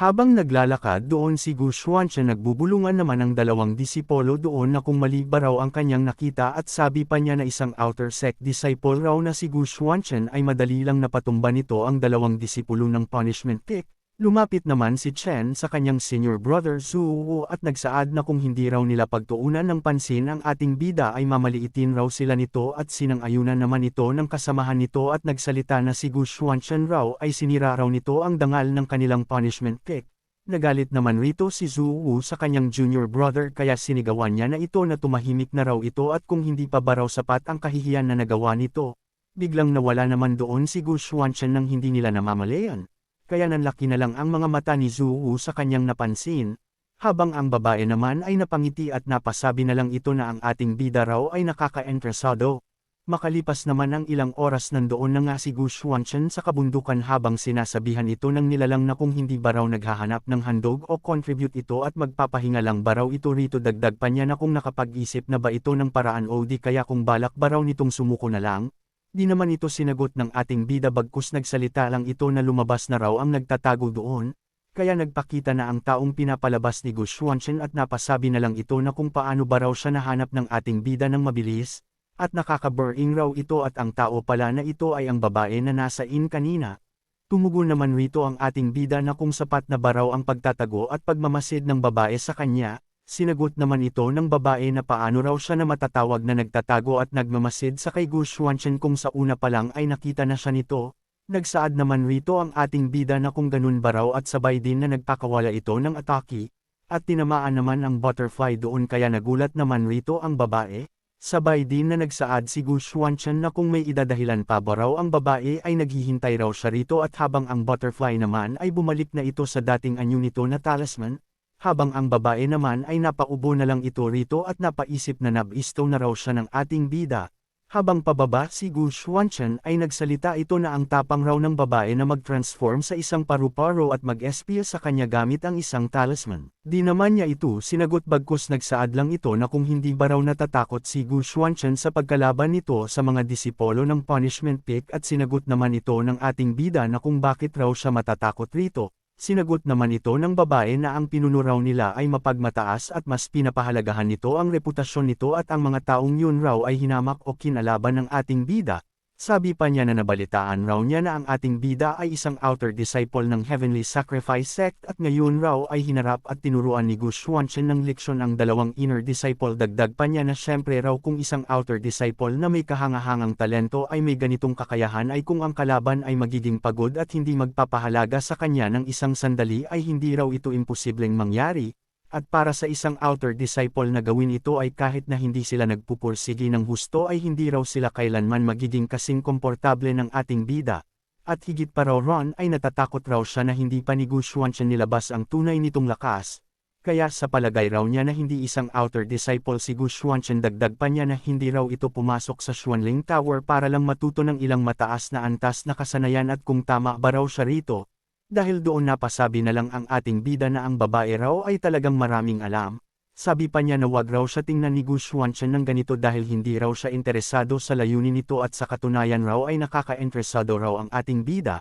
Habang naglalakad doon si Gu Xuanchen nagbubulungan naman ang dalawang disipolo doon na kung mali ba raw ang kanyang nakita at sabi pa niya na isang outer sect disciple raw na si Gu Xuanchen ay madali lang napatumba nito ang dalawang disipulo ng punishment kick. Lumapit naman si Chen sa kanyang senior brother Zhu at nagsaad na kung hindi raw nila pagtuunan ng pansin ang ating bida ay mamaliitin raw sila nito at sinang-ayunan naman ito ng kasamahan nito at nagsalita na si Gu Xuanchen raw ay sinira raw nito ang dangal ng kanilang punishment kick. Nagalit naman rito si Zhu Wu sa kanyang junior brother kaya sinigawan niya na ito na tumahimik na raw ito at kung hindi pa ba raw sapat ang kahihiyan na nagawa nito. Biglang nawala naman doon si Gu Xuanchen nang hindi nila namamalayan kaya nanlaki na lang ang mga mata ni Zhu Wu sa kanyang napansin, habang ang babae naman ay napangiti at napasabi na lang ito na ang ating bida raw ay nakaka-entresado. Makalipas naman ang ilang oras nandoon na nga si Gu Xuanchen sa kabundukan habang sinasabihan ito ng nilalang na kung hindi ba raw naghahanap ng handog o contribute ito at magpapahinga lang ba raw ito rito. Dagdag pa niya na kung nakapag-isip na ba ito ng paraan o di kaya kung balak ba raw nitong sumuko na lang, Di naman ito sinagot ng ating bida bagkus nagsalita lang ito na lumabas na raw ang nagtatago doon, kaya nagpakita na ang taong pinapalabas ni Gu Xuanchen at napasabi na lang ito na kung paano ba raw siya nahanap ng ating bida ng mabilis, at nakakaburning raw ito at ang tao pala na ito ay ang babae na nasa in kanina. Tumugon naman rito ang ating bida na kung sapat na ba raw ang pagtatago at pagmamasid ng babae sa kanya, Sinagot naman ito ng babae na paano raw siya na matatawag na nagtatago at nagmamasid sa kay Gu Xuanchen kung sa una pa lang ay nakita na siya nito. Nagsaad naman rito ang ating bida na kung ganun ba raw at sabay din na nagpakawala ito ng atake, at tinamaan naman ang butterfly doon kaya nagulat naman rito ang babae. Sabay din na nagsaad si Gu Xuanchen na kung may idadahilan pa ba raw ang babae ay naghihintay raw siya rito at habang ang butterfly naman ay bumalik na ito sa dating anyo nito na talisman, habang ang babae naman ay napaubo na lang ito rito at napaisip na nabisto na raw siya ng ating bida. Habang pababa si Gu Xuanchen ay nagsalita ito na ang tapang raw ng babae na mag-transform sa isang paru-paro at mag-espia sa kanya gamit ang isang talisman. Di naman niya ito sinagot bagkus nagsaad lang ito na kung hindi ba raw natatakot si Gu Xuanchen sa pagkalaban nito sa mga disipolo ng punishment pick at sinagot naman ito ng ating bida na kung bakit raw siya matatakot rito. Sinagot naman ito ng babae na ang pinunuraw nila ay mapagmataas at mas pinapahalagahan nito ang reputasyon nito at ang mga taong yun raw ay hinamak o kinalaban ng ating bida, sabi pa niya na nabalitaan raw niya na ang ating bida ay isang outer disciple ng Heavenly Sacrifice Sect at ngayon raw ay hinarap at tinuruan ni Gu Xuanchen ng leksyon ang dalawang inner disciple. Dagdag pa niya na syempre raw kung isang outer disciple na may kahangahangang talento ay may ganitong kakayahan ay kung ang kalaban ay magiging pagod at hindi magpapahalaga sa kanya ng isang sandali ay hindi raw ito imposibleng mangyari, at para sa isang outer disciple na gawin ito ay kahit na hindi sila nagpupursigi ng husto ay hindi raw sila kailanman magiging kasing komportable ng ating bida. At higit pa raw Ron ay natatakot raw siya na hindi pa ni Gushuan siya nilabas ang tunay nitong lakas. Kaya sa palagay raw niya na hindi isang outer disciple si Gu Xuanchen dagdag pa niya na hindi raw ito pumasok sa Xuanling Tower para lang matuto ng ilang mataas na antas na kasanayan at kung tama ba raw siya rito, dahil doon napasabi na lang ang ating bida na ang babae raw ay talagang maraming alam. Sabi pa niya na wag raw siya tingnan ni Gu Xuanchen ng ganito dahil hindi raw siya interesado sa layunin nito at sa katunayan raw ay nakaka-interesado raw ang ating bida.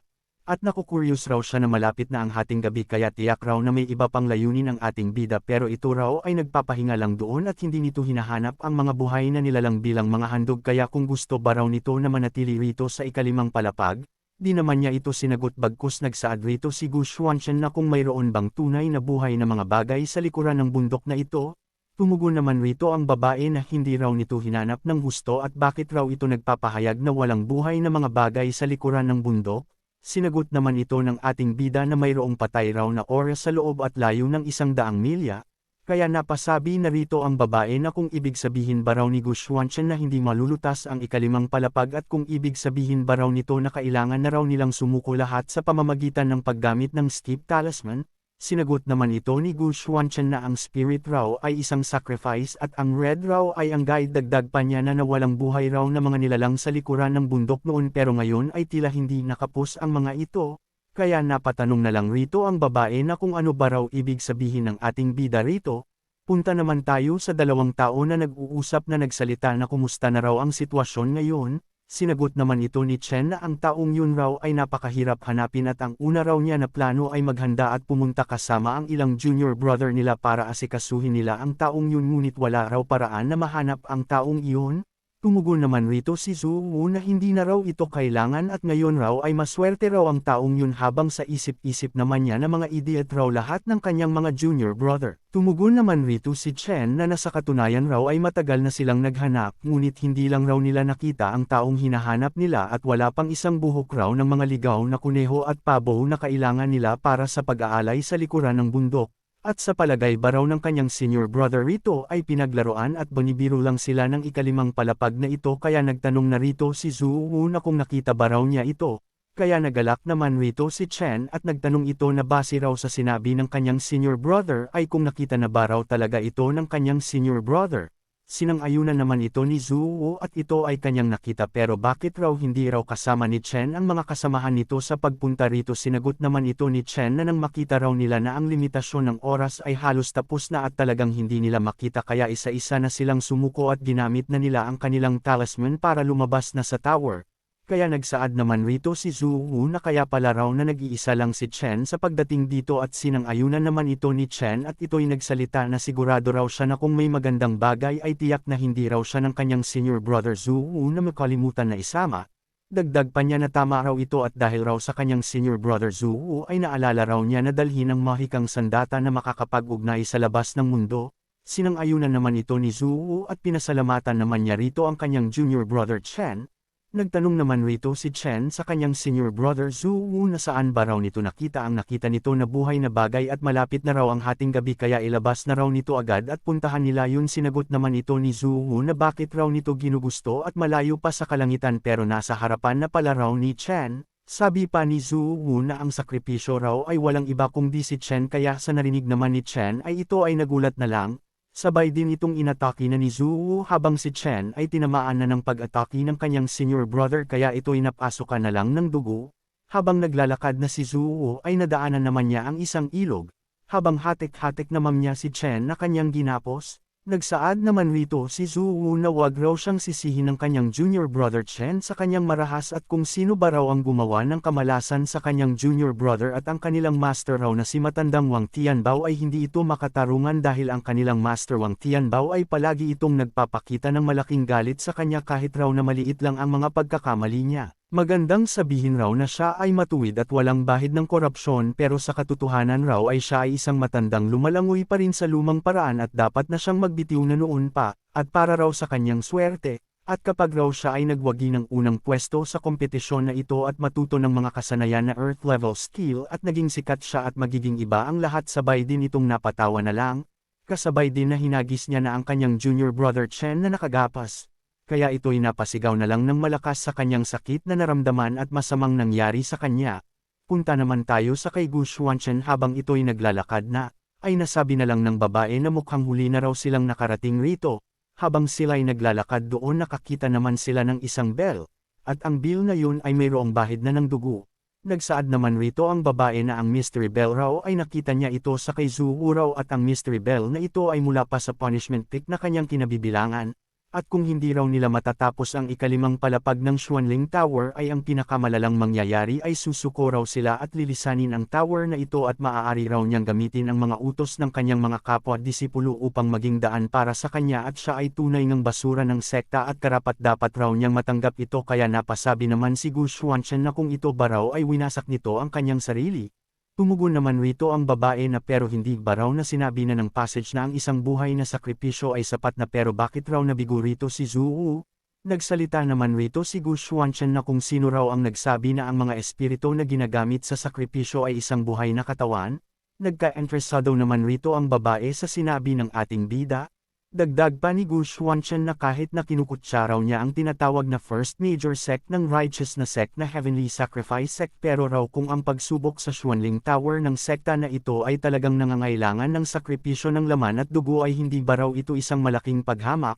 At nakukuryos raw siya na malapit na ang hating gabi kaya tiyak raw na may iba pang layunin ang ating bida pero ito raw ay nagpapahinga lang doon at hindi nito hinahanap ang mga buhay na nilalang bilang mga handog kaya kung gusto ba raw nito na manatili rito sa ikalimang palapag, Di naman niya ito sinagot bagkus nagsaad rito si Gu Xuanchen na kung mayroon bang tunay na buhay na mga bagay sa likuran ng bundok na ito, tumugon naman rito ang babae na hindi raw nito hinanap ng gusto at bakit raw ito nagpapahayag na walang buhay na mga bagay sa likuran ng bundok, sinagot naman ito ng ating bida na mayroong patay raw na oras sa loob at layo ng isang daang milya, kaya napasabi na rito ang babae na kung ibig sabihin ba raw ni Gu Xuanchen na hindi malulutas ang ikalimang palapag at kung ibig sabihin ba raw nito na kailangan na raw nilang sumuko lahat sa pamamagitan ng paggamit ng Skip Talisman, sinagot naman ito ni Gu Xuanchen na ang spirit raw ay isang sacrifice at ang red raw ay ang guide. Dagdag pa niya na nawalang buhay raw na mga nilalang sa likuran ng bundok noon pero ngayon ay tila hindi nakapos ang mga ito, kaya napatanong na lang rito ang babae na kung ano ba raw ibig sabihin ng ating bida rito, punta naman tayo sa dalawang tao na nag-uusap na nagsalita na kumusta na raw ang sitwasyon ngayon, Sinagot naman ito ni Chen na ang taong yun raw ay napakahirap hanapin at ang una raw niya na plano ay maghanda at pumunta kasama ang ilang junior brother nila para asikasuhin nila ang taong yun ngunit wala raw paraan na mahanap ang taong iyon. Tumugon naman rito si Zhu Wu na hindi na raw ito kailangan at ngayon raw ay maswerte raw ang taong yun habang sa isip-isip naman niya na mga idiot raw lahat ng kanyang mga junior brother. Tumugon naman rito si Chen na nasa katunayan raw ay matagal na silang naghanap ngunit hindi lang raw nila nakita ang taong hinahanap nila at wala pang isang buhok raw ng mga ligaw na kuneho at pabo na kailangan nila para sa pag-aalay sa likuran ng bundok. At sa palagay ba raw ng kanyang senior brother rito ay pinaglaruan at bonibiro lang sila ng ikalimang palapag na ito kaya nagtanong na rito si Zhu na kung nakita ba raw niya ito. Kaya nagalak naman rito si Chen at nagtanong ito na base raw sa sinabi ng kanyang senior brother ay kung nakita na ba raw talaga ito ng kanyang senior brother. Sinang-ayunan naman ito ni Zhu Wu at ito ay kanyang nakita. Pero bakit raw hindi raw kasama ni Chen ang mga kasamahan nito sa pagpunta rito? Sinagot naman ito ni Chen na nang makita raw nila na ang limitasyon ng oras ay halos tapos na at talagang hindi nila makita. Kaya isa-isa na silang sumuko at ginamit na nila ang kanilang talisman para lumabas na sa tower. Kaya nagsaad naman rito si Zhu Wu na kaya pala raw na nag-iisa lang si Chen sa pagdating dito at sinang-ayunan naman ito ni Chen at ito'y nagsalita na sigurado raw siya na kung may magandang bagay ay tiyak na hindi raw siya ng kanyang senior brother Zhu Wu na makalimutan na isama. Dagdag pa niya na tama raw ito at dahil raw sa kanyang senior brother Zhu Wu ay naalala raw niya na dalhin ang mahikang sandata na makakapag-ugnay sa labas ng mundo. Sinang-ayunan naman ito ni Zhu Wu at pinasalamatan naman niya rito ang kanyang junior brother Chen, Nagtanong naman rito si Chen sa kanyang senior brother Zhu Wu na saan ba raw nito nakita ang nakita nito na buhay na bagay at malapit na raw ang hating gabi kaya ilabas na raw nito agad at puntahan nila yun sinagot naman ito ni Zhu Wu na bakit raw nito ginugusto at malayo pa sa kalangitan pero nasa harapan na pala raw ni Chen. Sabi pa ni Zhu Wu na ang sakripisyo raw ay walang iba kundi si Chen kaya sa narinig naman ni Chen ay ito ay nagulat na lang, Sabay din itong inatake na ni Zhu habang si Chen ay tinamaan na ng pag-atake ng kanyang senior brother kaya ito'y napasukan na lang ng dugo. Habang naglalakad na si Zhu ay nadaanan naman niya ang isang ilog. Habang hatik-hatik naman niya si Chen na kanyang ginapos, Nagsaad naman rito si Zhu na wag raw siyang sisihin ng kanyang junior brother Chen sa kanyang marahas at kung sino ba raw ang gumawa ng kamalasan sa kanyang junior brother at ang kanilang master raw na si matandang Wang Tianbao ay hindi ito makatarungan dahil ang kanilang master Wang Tianbao ay palagi itong nagpapakita ng malaking galit sa kanya kahit raw na maliit lang ang mga pagkakamali niya. Magandang sabihin raw na siya ay matuwid at walang bahid ng korupsyon pero sa katotohanan raw ay siya ay isang matandang lumalangoy pa rin sa lumang paraan at dapat na siyang magbitiw na noon pa, at para raw sa kanyang swerte, at kapag raw siya ay nagwagi ng unang pwesto sa kompetisyon na ito at matuto ng mga kasanayan na earth level skill at naging sikat siya at magiging iba ang lahat sabay din itong napatawa na lang, kasabay din na hinagis niya na ang kanyang junior brother Chen na nakagapas kaya ito'y napasigaw na lang ng malakas sa kanyang sakit na naramdaman at masamang nangyari sa kanya. Punta naman tayo sa kay Gu Xuanchen habang ito'y naglalakad na, ay nasabi na lang ng babae na mukhang huli na raw silang nakarating rito, habang sila'y naglalakad doon nakakita naman sila ng isang bell, at ang bill na yun ay mayroong bahid na ng dugo. Nagsaad naman rito ang babae na ang mystery bell raw ay nakita niya ito sa kay Zhu raw at ang mystery bell na ito ay mula pa sa punishment pick na kanyang kinabibilangan, at kung hindi raw nila matatapos ang ikalimang palapag ng Xuanling Tower ay ang pinakamalalang mangyayari ay susuko raw sila at lilisanin ang tower na ito at maaari raw niyang gamitin ang mga utos ng kanyang mga kapwa-disipulo upang maging daan para sa kanya at siya ay tunay ng basura ng sekta at karapat dapat raw niyang matanggap ito kaya napasabi naman si Gu Xuanchen na kung ito ba raw ay winasak nito ang kanyang sarili. Tumugon naman rito ang babae na pero hindi ba raw na sinabi na ng passage na ang isang buhay na sakripisyo ay sapat na pero bakit raw nabigo rito si Zhu Wu? Nagsalita naman rito si Gu Xuanchen na kung sino raw ang nagsabi na ang mga espiritu na ginagamit sa sakripisyo ay isang buhay na katawan? Nagka-interesado naman rito ang babae sa sinabi ng ating bida, Dagdag pa ni Gu Xuanchen na kahit na kinukutsaraw niya ang tinatawag na first major sect ng righteous na sect na Heavenly Sacrifice sect pero raw kung ang pagsubok sa Xuanling Tower ng sekta na ito ay talagang nangangailangan ng sakripisyo ng laman at dugo ay hindi ba raw ito isang malaking paghamak,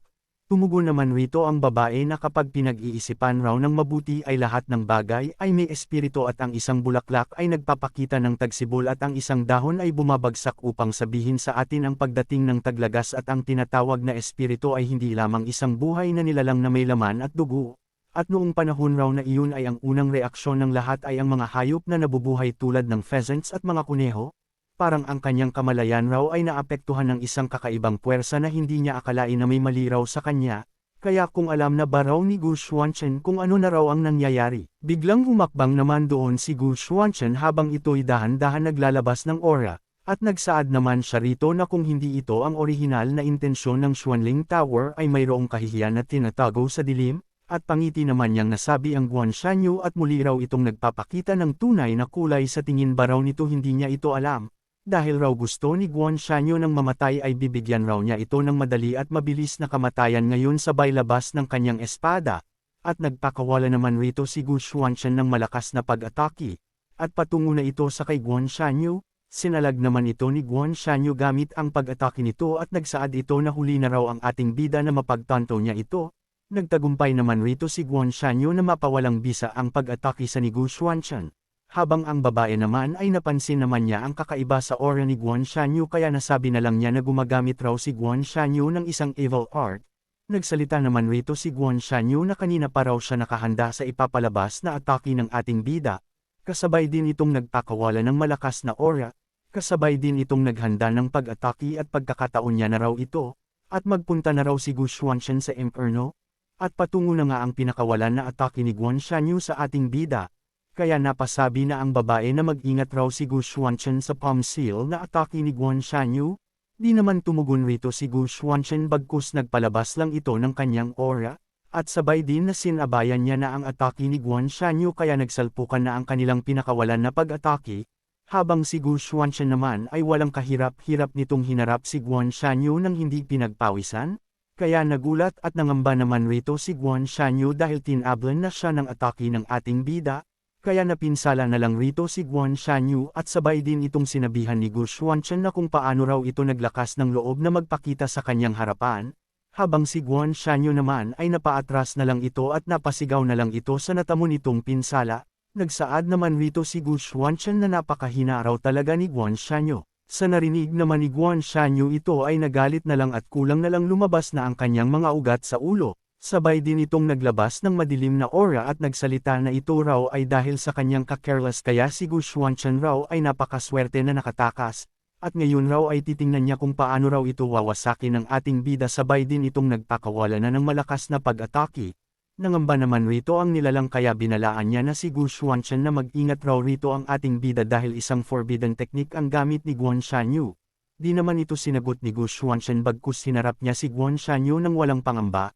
Tumugon naman rito ang babae na kapag pinag-iisipan raw ng mabuti ay lahat ng bagay ay may espiritu at ang isang bulaklak ay nagpapakita ng tagsibol at ang isang dahon ay bumabagsak upang sabihin sa atin ang pagdating ng taglagas at ang tinatawag na espiritu ay hindi lamang isang buhay na nilalang na may laman at dugo. At noong panahon raw na iyon ay ang unang reaksyon ng lahat ay ang mga hayop na nabubuhay tulad ng pheasants at mga kuneho, parang ang kanyang kamalayan raw ay naapektuhan ng isang kakaibang puwersa na hindi niya akalain na may mali raw sa kanya, kaya kung alam na ba raw ni Gu Xuanchen kung ano na raw ang nangyayari, biglang humakbang naman doon si Gu Xuanchen habang ito'y dahan-dahan naglalabas ng aura, at nagsaad naman siya rito na kung hindi ito ang orihinal na intensyon ng Xuanling Tower ay mayroong kahihiyan na tinatago sa dilim, at pangiti naman niyang nasabi ang Guan Shanyu at muli raw itong nagpapakita ng tunay na kulay sa tingin ba raw nito hindi niya ito alam. Dahil raw gusto ni Guan Shanyu ng mamatay ay bibigyan raw niya ito ng madali at mabilis na kamatayan ngayon sabay labas ng kanyang espada. At nagpakawala naman rito si Gu Xuanchen ng malakas na pag-atake. At patungo na ito sa kay Guan Shanyu, sinalag naman ito ni Guan Shanyu gamit ang pag-atake nito at nagsaad ito na huli na raw ang ating bida na mapagtanto niya ito, Nagtagumpay naman rito si Guan Shanyu na mapawalang bisa ang pag-atake sa ni Gu Xuanchen. Habang ang babae naman ay napansin naman niya ang kakaiba sa aura ni Guan Shanyu kaya nasabi na lang niya na gumagamit raw si Guan Shanyu ng isang evil art. Nagsalita naman rito si Guan Shanyu na kanina pa raw siya nakahanda sa ipapalabas na atake ng ating bida. Kasabay din itong nagpakawala ng malakas na aura, kasabay din itong naghanda ng pag-atake at pagkakataon niya na raw ito, at magpunta na raw si Gu Xuanchen sa Inferno, at patungo na nga ang pinakawalan na atake ni Guan Shanyu sa ating bida. Kaya napasabi na ang babae na mag-ingat raw si Gu Xuanchen sa palm seal na atake ni Guan Shanyu. Di naman tumugon rito si Gu Xuanchen bagkus nagpalabas lang ito ng kanyang aura. At sabay din na sinabayan niya na ang atake ni Guan Shanyu kaya nagsalpukan na ang kanilang pinakawalan na pag-atake. Habang si Gu Xuanchen naman ay walang kahirap-hirap nitong hinarap si Guan Shanyu nang hindi pinagpawisan, kaya nagulat at nangamba naman rito si Guan Shanyu dahil tinablan na siya ng atake ng ating bida, kaya napinsala na lang rito si Guan Shanyu at sabay din itong sinabihan ni Gu Xuanchen na kung paano raw ito naglakas ng loob na magpakita sa kanyang harapan, habang si Guan Shanyu naman ay napaatras na lang ito at napasigaw na lang ito sa natamo nitong pinsala, nagsaad naman rito si Gu Xuanchen na napakahina raw talaga ni Guan Shanyu. Sa narinig naman ni Guan Shanyu ito ay nagalit na lang at kulang na lang lumabas na ang kanyang mga ugat sa ulo. Sabay din itong naglabas ng madilim na aura at nagsalita na ito raw ay dahil sa kanyang ka-careless kaya si Gu Xuanchen raw ay napakaswerte na nakatakas. At ngayon raw ay titingnan niya kung paano raw ito wawasakin ng ating bida sabay din itong nagpakawala na ng malakas na pag-atake. Nangamba naman rito ang nilalang kaya binalaan niya na si Gu Xuanchen na mag-ingat raw rito ang ating bida dahil isang forbidden technique ang gamit ni Guan Shanyu. Di naman ito sinagot ni Gu Xuanchen bagkus hinarap niya si Guan Shanyu ng walang pangamba.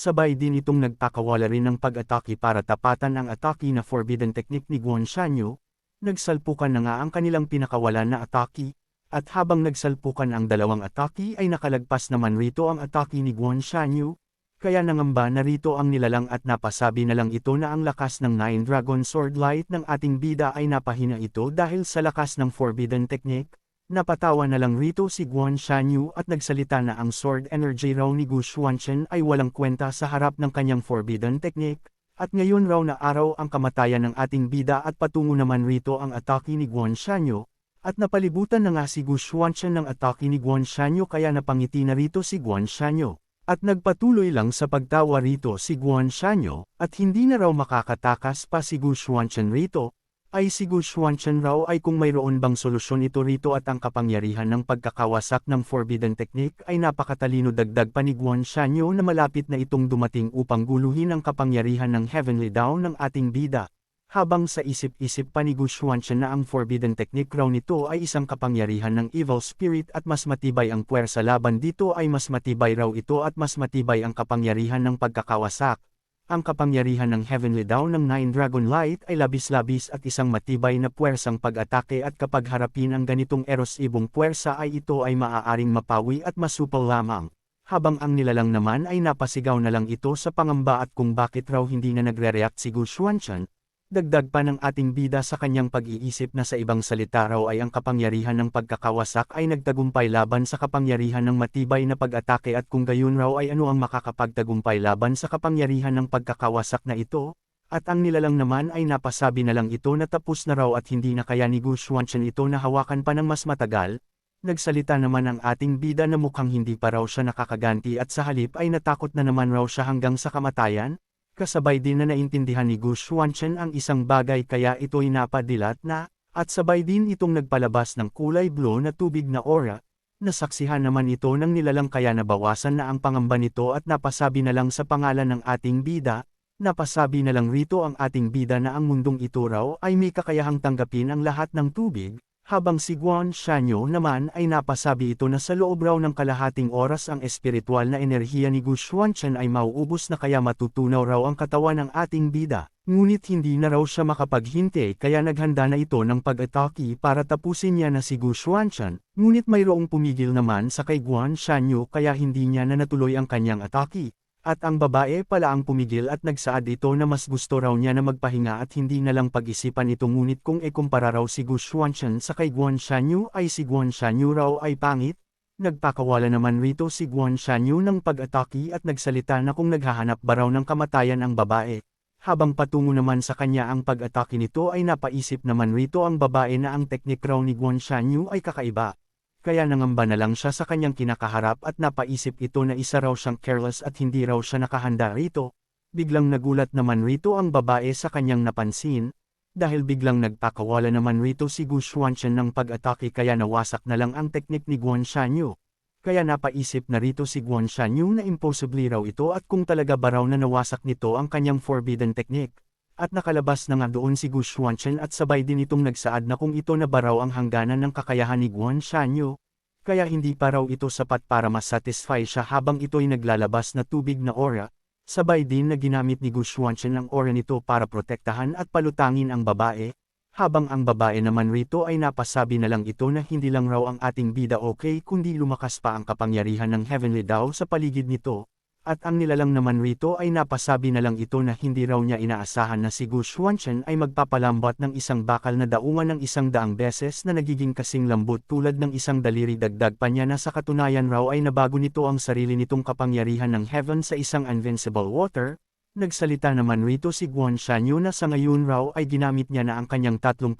Sabay din itong nagpakawala rin ng pag-atake para tapatan ang atake na forbidden technique ni Guan Shanyu. Nagsalpukan na nga ang kanilang pinakawalan na atake, at habang nagsalpukan ang dalawang atake ay nakalagpas naman rito ang atake ni Guan Shanyu, kaya nangamba na rito ang nilalang at napasabi na lang ito na ang lakas ng Nine Dragon Sword Light ng ating bida ay napahina ito dahil sa lakas ng Forbidden Technique. Napatawa na lang rito si Guan Shanyu at nagsalita na ang sword energy raw ni Gu Xuanchen ay walang kwenta sa harap ng kanyang Forbidden Technique. At ngayon raw na araw ang kamatayan ng ating bida at patungo naman rito ang atake ni Guan Shanyu. At napalibutan na nga si Gu Xuanchen ng atake ni Guan Shanyu kaya napangiti na rito si Guan Shanyu. At nagpatuloy lang sa pagtawa rito si Guan Shanyo, at hindi na raw makakatakas pa si Gu Xuanchen rito, ay si Gu Xuanchen raw ay kung mayroon bang solusyon ito rito at ang kapangyarihan ng pagkakawasak ng Forbidden Technique ay napakatalino dagdag pa ni Guan Shanyo na malapit na itong dumating upang guluhin ang kapangyarihan ng Heavenly Dawn ng ating bida. Habang sa isip-isip pa ni Gu Xuanchen na ang forbidden technique raw nito ay isang kapangyarihan ng evil spirit at mas matibay ang puwersa laban dito ay mas matibay raw ito at mas matibay ang kapangyarihan ng pagkakawasak. Ang kapangyarihan ng Heavenly Dawn ng Nine Dragon Light ay labis-labis at isang matibay na puwersang pag-atake at kapag harapin ang ganitong eros ibong puwersa ay ito ay maaaring mapawi at masupal lamang. Habang ang nilalang naman ay napasigaw na lang ito sa pangamba at kung bakit raw hindi na nagre-react si Gu Xuanchen, Dagdag pa ng ating bida sa kanyang pag-iisip na sa ibang salita raw ay ang kapangyarihan ng pagkakawasak ay nagtagumpay laban sa kapangyarihan ng matibay na pag-atake at kung gayon raw ay ano ang makakapagtagumpay laban sa kapangyarihan ng pagkakawasak na ito, at ang nilalang naman ay napasabi na lang ito na tapos na raw at hindi na kaya ni Gu Xuanchen ito na hawakan pa ng mas matagal, nagsalita naman ang ating bida na mukhang hindi pa raw siya nakakaganti at sa halip ay natakot na naman raw siya hanggang sa kamatayan, Kasabay din na naintindihan ni Gu Xuanchen ang isang bagay kaya ito'y napadilat na, at sabay din itong nagpalabas ng kulay blue na tubig na aura, nasaksihan naman ito ng nilalang kaya nabawasan na ang pangamba nito at napasabi na lang sa pangalan ng ating bida, napasabi na lang rito ang ating bida na ang mundong ito raw ay may kakayahang tanggapin ang lahat ng tubig, habang si Guan Shanyo naman ay napasabi ito na sa loob raw ng kalahating oras ang espiritual na enerhiya ni Gu Xuanchen ay mauubos na kaya matutunaw raw ang katawan ng ating bida. Ngunit hindi na raw siya makapaghintay kaya naghanda na ito ng pag-atake para tapusin niya na si Gu Xuanchen, ngunit mayroong pumigil naman sa kay Guan Shanyo kaya hindi niya na natuloy ang kanyang atake. At ang babae pala ang pumigil at nagsaad ito na mas gusto raw niya na magpahinga at hindi na lang pag-isipan ito ngunit kung ikumpara raw si Gu Xuanchen sa kay Guan Shanyu ay si Guan Shanyu raw ay pangit, nagpakawala naman rito si Guan Shanyu ng pag-atake at nagsalita na kung naghahanap ba raw ng kamatayan ang babae. Habang patungo naman sa kanya ang pag-atake nito ay napaisip naman rito ang babae na ang teknik raw ni Guan Shanyu ay kakaiba kaya nangamba na lang siya sa kanyang kinakaharap at napaisip ito na isa raw siyang careless at hindi raw siya nakahanda rito. Biglang nagulat naman rito ang babae sa kanyang napansin, dahil biglang nagpakawala naman rito si Gu Xuanchen ng pag-atake kaya nawasak na lang ang teknik ni Guan Shanyu. Kaya napaisip na rito si Guan Shanyu na impossibly raw ito at kung talaga ba raw na nawasak nito ang kanyang forbidden technique. At nakalabas na nga doon si Gu Xuanchen at sabay din itong nagsaad na kung ito na ba raw ang hangganan ng kakayahan ni Guan Shanyu. Kaya hindi pa raw ito sapat para masatisfy siya habang ito'y naglalabas na tubig na aura. Sabay din na ginamit ni Gu Xuanchen ang aura nito para protektahan at palutangin ang babae. Habang ang babae naman rito ay napasabi na lang ito na hindi lang raw ang ating bida okay kundi lumakas pa ang kapangyarihan ng Heavenly Dao sa paligid nito. At ang nilalang naman rito ay napasabi na lang ito na hindi raw niya inaasahan na si Gu Xuanchen ay magpapalambat ng isang bakal na daungan ng isang daang beses na nagiging kasing lambot tulad ng isang daliri dagdag pa niya na sa katunayan raw ay nabago nito ang sarili nitong kapangyarihan ng heaven sa isang invincible water. Nagsalita naman rito si Guan Shanyu na sa ngayon raw ay ginamit niya na ang kanyang 30%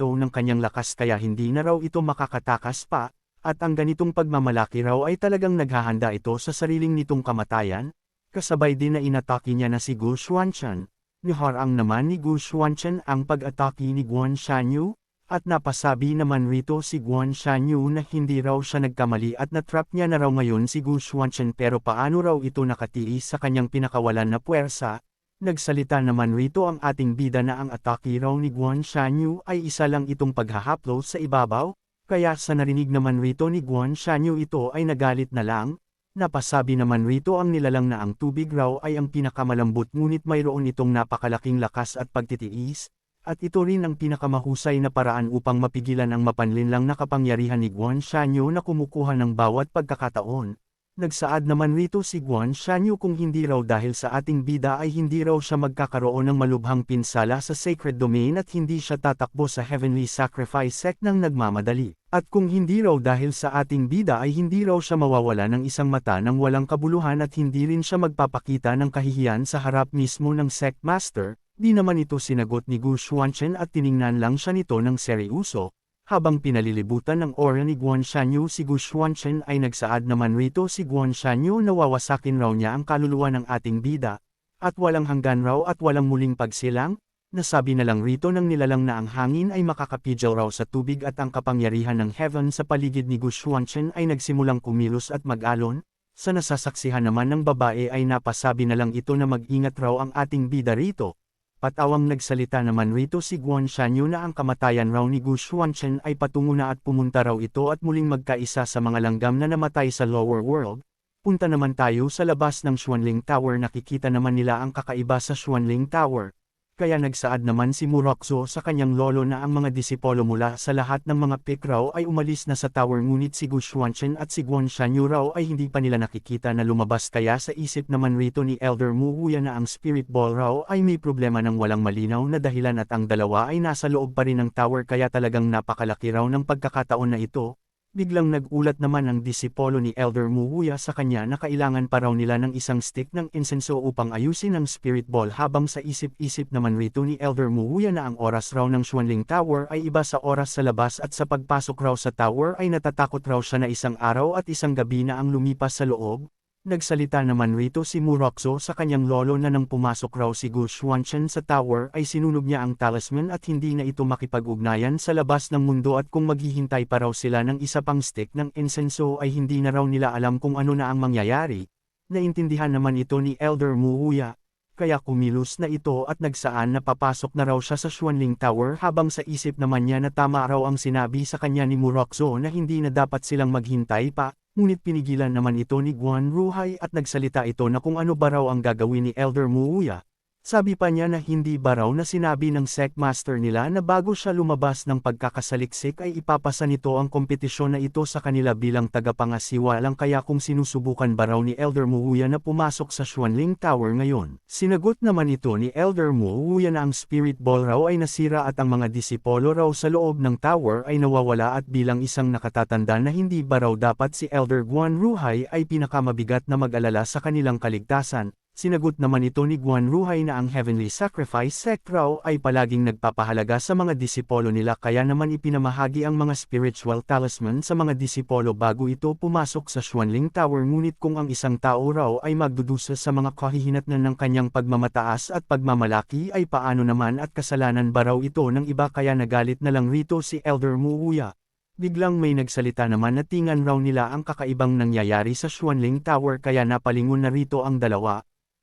ng kanyang lakas kaya hindi na raw ito makakatakas pa, at ang ganitong pagmamalaki raw ay talagang naghahanda ito sa sariling nitong kamatayan, kasabay din na inatake niya na si Gu Xuanchen. Niharang naman ni Gu Xuanchen ang pag-atake ni Guan Shanyu, at napasabi naman rito si Guan Shanyu na hindi raw siya nagkamali at natrap niya na raw ngayon si Gu Xuanchen pero paano raw ito nakatiis sa kanyang pinakawalan na puwersa. Nagsalita naman rito ang ating bida na ang atake raw ni Guan Shanyu ay isa lang itong paghahaplo sa ibabaw, kaya sa narinig naman rito ni Guan Shanyu ito ay nagalit na lang, napasabi naman rito ang nilalang na ang tubig raw ay ang pinakamalambot ngunit mayroon itong napakalaking lakas at pagtitiis, at ito rin ang pinakamahusay na paraan upang mapigilan ang mapanlinlang na kapangyarihan ni Guan Shanyu na kumukuha ng bawat pagkakataon. Nagsaad naman rito si Guan Shanyu kung hindi raw dahil sa ating bida ay hindi raw siya magkakaroon ng malubhang pinsala sa sacred domain at hindi siya tatakbo sa heavenly sacrifice sect ng nagmamadali. At kung hindi raw dahil sa ating bida ay hindi raw siya mawawala ng isang mata ng walang kabuluhan at hindi rin siya magpapakita ng kahihiyan sa harap mismo ng sect master, di naman ito sinagot ni Gu Xuanchen at tiningnan lang siya nito ng seryoso, habang pinalilibutan ng aura ni Guan Shanyu si Gu Xuanchen ay nagsaad naman rito. Si Guan Shanyu na wawasakin raw niya ang kaluluwa ng ating bida, at walang hanggan raw at walang muling pagsilang, nasabi na lang rito ng nilalang na ang hangin ay makakapidyaw raw sa tubig at ang kapangyarihan ng heaven sa paligid ni Gu Xuanchen ay nagsimulang kumilos at mag-alon, sa nasasaksihan naman ng babae ay napasabi na lang ito na mag-ingat raw ang ating bida rito, Patawang nagsalita naman rito si Guan Shanyu na ang kamatayan raw ni Gu Xuanchen ay patungo na at pumunta raw ito at muling magkaisa sa mga langgam na namatay sa lower world. Punta naman tayo sa labas ng Xuanling Tower nakikita naman nila ang kakaiba sa Xuanling Tower kaya nagsaad naman si Murokzo sa kanyang lolo na ang mga disipolo mula sa lahat ng mga pik raw ay umalis na sa tower ngunit si Gu Xuanchen at si Guan Shanyu raw ay hindi pa nila nakikita na lumabas. Kaya sa isip naman rito ni Elder Mu Huya na ang spirit ball raw ay may problema ng walang malinaw na dahilan at ang dalawa ay nasa loob pa rin ng tower kaya talagang napakalaki raw ng pagkakataon na ito, Biglang nag-ulat naman ang disipolo ni Elder Muhuya sa kanya na kailangan pa raw nila ng isang stick ng insenso upang ayusin ang spirit ball habang sa isip-isip naman rito ni Elder Muhuya na ang oras raw ng Xuanling Tower ay iba sa oras sa labas at sa pagpasok raw sa tower ay natatakot raw siya na isang araw at isang gabi na ang lumipas sa loob, Nagsalita naman rito si Murokso sa kanyang lolo na nang pumasok raw si Gu Xuanchen sa tower ay sinunog niya ang talisman at hindi na ito makipag-ugnayan sa labas ng mundo at kung maghihintay pa raw sila ng isa pang stick ng insenso ay hindi na raw nila alam kung ano na ang mangyayari. Naintindihan naman ito ni Elder Muhuya, kaya kumilos na ito at nagsaan na papasok na raw siya sa Xuanling Tower habang sa isip naman niya na tama raw ang sinabi sa kanya ni Murokso na hindi na dapat silang maghintay pa, ngunit pinigilan naman ito ni Guan Ruhai at nagsalita ito na kung ano ba raw ang gagawin ni Elder Muya. Sabi pa niya na hindi ba raw na sinabi ng sect master nila na bago siya lumabas ng pagkakasaliksik ay ipapasa nito ang kompetisyon na ito sa kanila bilang tagapangasiwa lang kaya kung sinusubukan ba raw ni Elder Muya na pumasok sa Xuanling Tower ngayon. Sinagot naman ito ni Elder Muya na ang Spirit Ball raw ay nasira at ang mga disipolo raw sa loob ng tower ay nawawala at bilang isang nakatatanda na hindi ba raw dapat si Elder Guan Ruhai ay pinakamabigat na mag-alala sa kanilang kaligtasan, Sinagot naman ito ni Guan Ruhai na ang Heavenly Sacrifice sect raw ay palaging nagpapahalaga sa mga disipolo nila kaya naman ipinamahagi ang mga spiritual talisman sa mga disipolo bago ito pumasok sa Xuanling Tower ngunit kung ang isang tao raw ay magdudusa sa mga kahihinatnan ng kanyang pagmamataas at pagmamalaki ay paano naman at kasalanan ba raw ito ng iba kaya nagalit na lang rito si Elder Muuya. Biglang may nagsalita naman na tingan raw nila ang kakaibang nangyayari sa Xuanling Tower kaya napalingon na rito ang dalawa,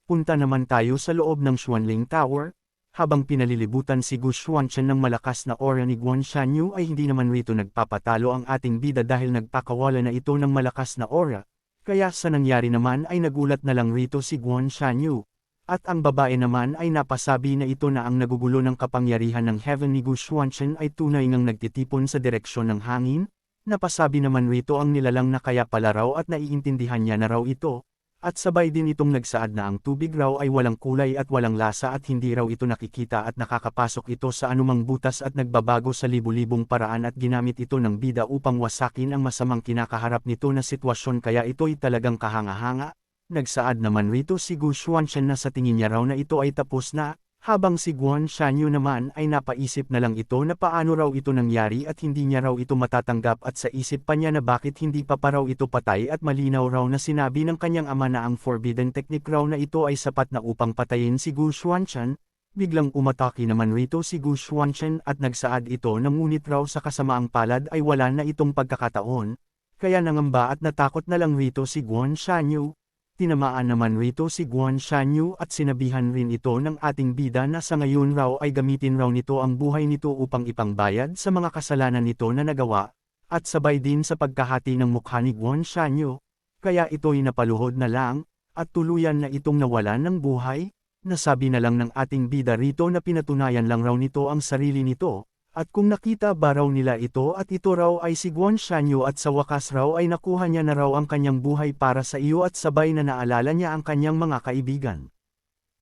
Punta naman tayo sa loob ng Xuanling Tower, habang pinalilibutan si Gu Xuanchen ng malakas na aura ni Guan Shanyu ay hindi naman rito nagpapatalo ang ating bida dahil nagpakawala na ito ng malakas na aura, kaya sa nangyari naman ay nagulat na lang rito si Guan Shanyu. At ang babae naman ay napasabi na ito na ang nagugulo ng kapangyarihan ng Heaven ni Gu Xuanchen ay tunay ngang nagtitipon sa direksyon ng hangin, napasabi naman rito ang nilalang na kaya pala raw at naiintindihan niya na raw ito, at sabay din itong nagsaad na ang tubig raw ay walang kulay at walang lasa at hindi raw ito nakikita at nakakapasok ito sa anumang butas at nagbabago sa libu-libong paraan at ginamit ito ng bida upang wasakin ang masamang kinakaharap nito na sitwasyon kaya ito'y talagang kahanga-hanga. Nagsaad naman rito si Gu Xuanchen na sa tingin niya raw na ito ay tapos na, habang si Guan Shanyu naman ay napaisip na lang ito na paano raw ito nangyari at hindi niya raw ito matatanggap at sa isip pa niya na bakit hindi pa pa raw ito patay at malinaw raw na sinabi ng kanyang ama na ang forbidden technique raw na ito ay sapat na upang patayin si Gu Xuanchen, biglang umatake naman rito si Gu Xuanchen at nagsaad ito na ngunit raw sa kasamaang palad ay wala na itong pagkakataon, kaya nangamba at natakot na lang rito si Guan Shanyu, Tinamaan naman rito si Guan Shanyu at sinabihan rin ito ng ating bida na sa ngayon raw ay gamitin raw nito ang buhay nito upang ipangbayad sa mga kasalanan nito na nagawa, at sabay din sa pagkahati ng mukha ni Guan Shanyu, kaya ito'y napaluhod na lang, at tuluyan na itong nawalan ng buhay, nasabi na lang ng ating bida rito na pinatunayan lang raw nito ang sarili nito, at kung nakita ba raw nila ito at ito raw ay si Guan Shanyu at sa wakas raw ay nakuha niya na raw ang kanyang buhay para sa iyo at sabay na naalala niya ang kanyang mga kaibigan.